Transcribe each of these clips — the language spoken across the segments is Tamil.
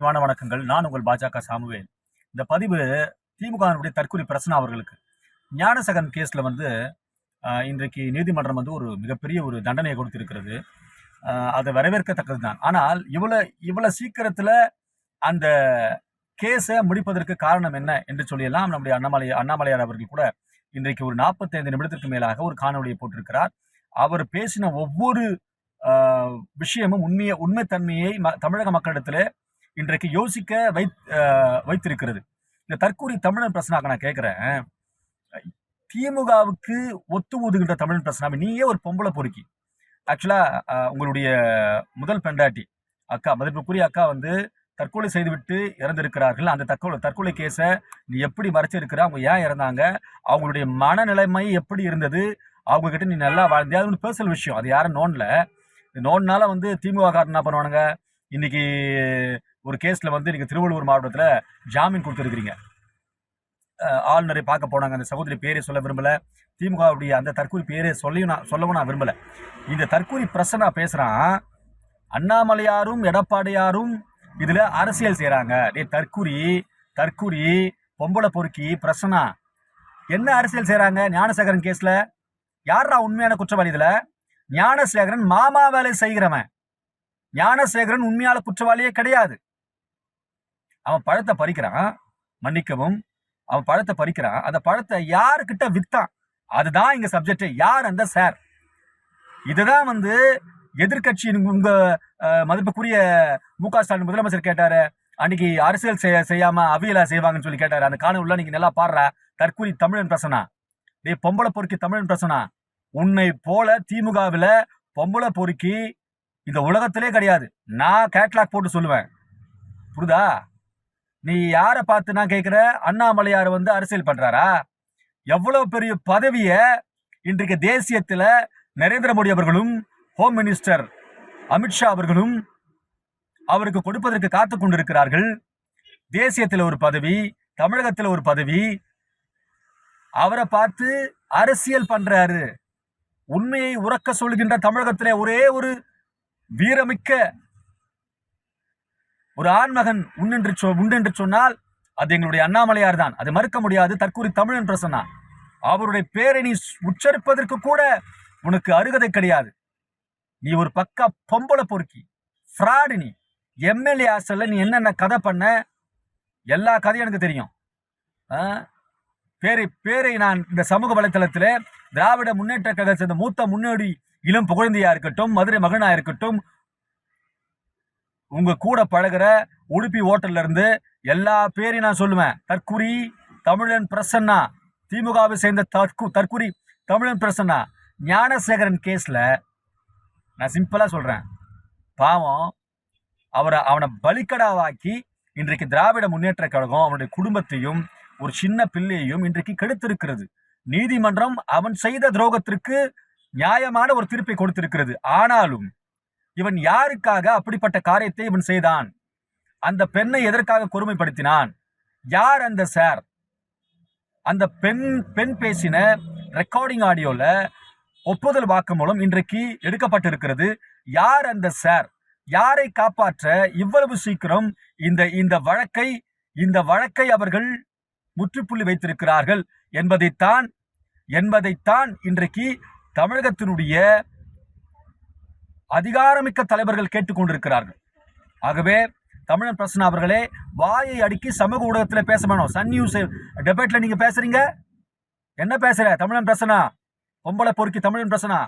வான வணக்கங்கள். நான் உங்கள் பாஜக சாமுவேல். இந்த பதிவு திமுகவினுடைய தற்கொலை பிரசனா அவர்களுக்கு. ஞானசகன் கேஸில் வந்து இன்றைக்கு நீதிமன்றம் வந்து ஒரு மிகப்பெரிய ஒரு தண்டனையை கொடுத்திருக்கிறது. அதை வரவேற்கத்தக்கது தான் ஆனால் இவ்வளோ இவ்வளோ சீக்கிரத்தில் அந்த கேஸை முடிப்பதற்கு காரணம் என்ன என்று சொல்லியெல்லாம் நம்முடைய அண்ணாமலை அண்ணாமலையார் அவர்கள் கூட இன்றைக்கு ஒரு நாற்பத்தைந்து நிமிடத்திற்கு மேலாக ஒரு காணொலியை போட்டிருக்கிறார். அவர் பேசின ஒவ்வொரு விஷயமும் உண்மையை உண்மைத்தன்மையை ம- தமிழக மக்களிடத்தில் இன்றைக்கு யோசிக்க வை வைத்திருக்கிறது. இந்த தற்கூரி தமிழன் பிரச்சனாக நான் கேட்குறேன் திமுகவுக்கு ஒத்து ஊதுகின்ற தமிழன் பிரச்சனை நீயே ஒரு பொம்பளை பொறுக்கி. ஆக்சுவலாக உங்களுடைய முதல் பெண்டாட்டி அக்கா மதிப்புக்குரிய அக்கா வந்து தற்கொலை செய்துவிட்டு இறந்திருக்கிறார்கள். அந்த தற்கொலை தற்கொலை கேஸை நீ எப்படி மறைச்சிருக்கிற? அவங்க ஏன் இறந்தாங்க? அவங்களுடைய மனநிலைமை எப்படி இருந்தது? அவங்க கிட்ட நீ நல்லா வாழ்ந்தியா? அது ஒரு பர்சனல் விஷயம். அது யாரும் நோன்ல நோன்னால வந்து திமுக காரணம் என்ன பண்ணுவானுங்க? இன்னைக்கு ஒரு கேஸில் வந்து நீங்கள் திருவள்ளூர் மாவட்டத்தில் ஜாமீன் கொடுத்துருக்கிறீங்க. ஆளுநரை பார்க்க போனாங்க. அந்த சகோதரி பேரை சொல்ல விரும்பலை. திமுகவுடைய அந்த தற்கூரி பேரை சொல்லியும் நான் சொல்லவும் நான் விரும்பலை. இந்த தற்கூரி பிரசனா பேசுகிறான் அண்ணாமலையாரும் எடப்பாடியாரும் இதில் அரசியல் செய்கிறாங்க டே தற்கூரி தற்கூரி பொம்பளை பொறுக்கி பிரசனா என்ன அரசியல் செய்கிறாங்க ஞானசேகரன் கேஸில்? யாரா உண்மையான குற்றவாளி இதில்? ஞானசேகரன் மாமா வேலை செய்கிறவன். ஞானசேகரன் உண்மையான குற்றவாளியே கிடையாது. அவன் பழத்தை பறிக்கிறான் மன்னிக்கவும். அவன் பழத்தை பறிக்கிறான். அந்த பழத்தை யாருக்கிட்ட வித்தான்? அதுதான் இங்க சப்ஜெக்ட் யார் அந்த சார் இதுதான் வந்து எதிர்க்கட்சியின் உங்க மதிப்புக்குரிய மு க ஸ்டாலின் முதலமைச்சர் கேட்டாரு. அன்னைக்கு அரசியல் செய்ய செய்யாம அவியலா செய்வாங்கன்னு சொல்லி கேட்டாரு. அந்த காணொலில நீங்க நல்லா பாடுற தற்கூரி தமிழன் பிரசனா. டே பொம்பளை பொறுக்கி தமிழன் பிரசனா. உன்னை போல திமுகவில் பொம்பளை பொறுக்கி இந்த உலகத்திலே கிடையாது. நான் கேட்லாக் போட்டு சொல்லுவேன். புரிதா நீ யாரை பார்த்து நான் கேட்குற? அண்ணாமலையார் வந்து அரசியல் பண்றாரா? எவ்வளவு பெரிய பதவிய இன்றைக்கு தேசியத்துல நரேந்திர மோடி அவர்களும் ஹோம் மினிஸ்டர் அமித்ஷா அவர்களும் அவருக்கு கொடுப்பதற்கு காத்து கொண்டிருக்கிறார்கள். தேசியத்தில் ஒரு பதவி தமிழகத்தில் ஒரு பதவி. அவரை பார்த்து அரசியல் பண்றாரு. உண்மையை உறக்க சொல்கின்ற தமிழகத்திலே ஒரே ஒரு வீரமிக்க ஒரு ஆண்மகன் உண்ணென்று சொ உண்டென்று சொன்னால் அது எங்களுடைய அண்ணாமலையார் தான். அது மறுக்க முடியாது. தற்கூரி தமிழன் பிரசன்னா அவருடைய பேரை நீ உச்சரிப்பதற்கு கூட உனக்கு அருகதை கிடையாது. நீ ஒரு பக்கா பொம்பளை பொறுக்கி ஃப்ராடு நீ. எம்எல்ஏ ஆசல்ல நீ என்னென்ன கதை பண்ண? எல்லா கதையும் எனக்கு தெரியும். பேரை பேரை நான் இந்த சமூக வலைத்தளத்தில் திராவிட முன்னேற்ற கழகத்தை சேர்ந்த மூத்த முன்னோடி இளம் புகழ்ந்தியா இருக்கட்டும் மதுரை மகனா இருக்கட்டும் உங்க கூட பழகுற உடுப்பி ஓட்டல்லேருந்து எல்லா பேரையும் நான் சொல்லுவேன். தற்குறி தமிழன் பிரசன்னா திமுகவை சேர்ந்த தற்கு தற்குறி தமிழன் பிரசன்னா ஞானசேகரன் கேஸில் நான் சிம்பிளாக சொல்கிறேன் பாவம் அவரை அவனை பலிக்கடாவாக்கி இன்றைக்கு திராவிட முன்னேற்ற கழகம் அவனுடைய குடும்பத்தையும் ஒரு சின்ன பிள்ளையையும் இன்றைக்கு கெடுத்திருக்கிறது. நீதிமன்றம் அவன் செய்த துரோகத்திற்கு நியாயமான ஒரு தீர்ப்பை கொடுத்திருக்கிறது. ஆனாலும் இவன் யாருக்காக அப்படிப்பட்ட காரியத்தை இவன் செய்தான்? அந்த பெண்ணை எதற்காக கொடுமைப்படுத்தினான்? யார் அந்த சார் அந்த பெண் பெண் பேசின ரெக்கார்டிங் ஆடியோவில் ஒப்புதல் வாக்குமூலம் இன்றைக்கு எடுக்கப்பட்டிருக்கிறது. யார் அந்த சார் யாரை காப்பாற்ற இவ்வளவு சீக்கிரம் இந்த இந்த வழக்கை இந்த வழக்கை அவர்கள் முற்றுப்புள்ளி வைத்திருக்கிறார்கள் என்பதைத்தான் என்பதைத்தான் இன்றைக்கு தமிழகத்தினுடைய அதிகாரமிக்க தலைவர்கள் கேட்டுக்கொண்டிருக்கிறார்கள் ஆகவே தமிழன் பிரசன் அவர்களே வாயை அடுக்கி சமூக ஊடகத்தில் பேச வேணும். சன் நியூஸ் டெபேட்டில் நீங்கள் பேசுறீங்க? என்ன பேசுற? தமிழன் பிரசனா பொம்பளை பொறுக்கி தமிழன் பிரசனா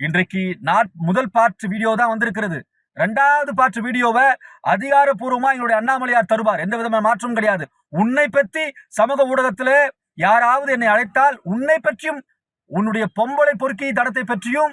இன்றைக்கு நாட் முதல் பார்ட் வீடியோ தான் வந்திருக்கிறது. ரெண்டாவது பார்ட் வீடியோவை அதிகாரப்பூர்வமாக எங்களுடைய அண்ணாமலையார் தருவார். எந்த விதமான மாற்றமும் கிடையாது. உன்னை பற்றி சமூக ஊடகத்தில் யாராவது என்னை அழைத்தால் உன்னை பற்றியும் உன்னுடைய பொம்பளை பொறுக்கி தடத்தை பற்றியும்